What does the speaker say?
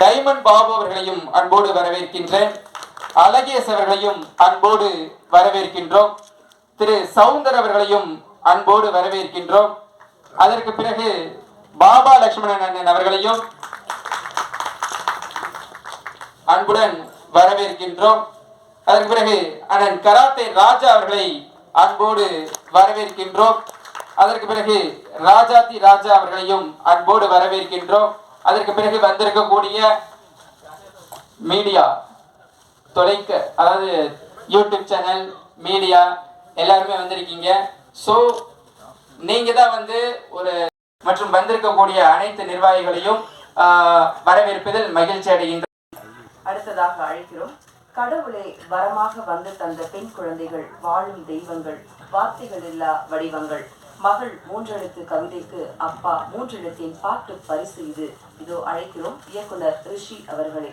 Diamond Babu அவர்களையும் அன்போடு வரவேற்கின்றேன். அழகேஸ் அவர்களையும் அன்போடு வரவேற்கின்றோம். திரு சவுந்தர் அவர்களையும் அன்போடு வரவேற்கின்றோம். அதற்கு பிறகு பாபா லட்சுமணன் அண்ணன் அவர்களையும் அன்புடன் வரவேற்கின்றோம். அதற்கு பிறகு அண்ணன் கராத்தே ராஜா அவர்களை அன்போடு வரவேற்கின்றோம். அதற்கு பிறகு ராஜாதி ராஜா அவர்களையும் அன்போடு வரவேற்கின்றோம். அதற்கு பிறகு வந்திருக்கக்கூடிய மீடியா தொலைக்க அதாவது யூடியூப் சேனல் மீடியா எல்லாருமே வந்திருக்கீங்க. ஸோ நீங்க தான் வந்து ஒரு மற்றும் வந்திருக்கக்கூடிய அனைத்து நிர்வாகிகளையும் வரவேற்பதில் மகிழ்ச்சி அடைகின்ற அடுத்ததாக அழைக்கிறோம். கடவுளே வரமாக வந்து தந்த பெண் குழந்தைகள் வாழும் தெய்வங்கள் வார்த்தைகள் இல்லா வடிவங்கள். மகள் மூன்றெழுத்து கவிதைக்கு அப்பா மூன்றெழுத்தின் பாட்டு பரிசு இது. இதோ அழைக்கிறோம் இயக்குனர் ரிஷி அவர்களை.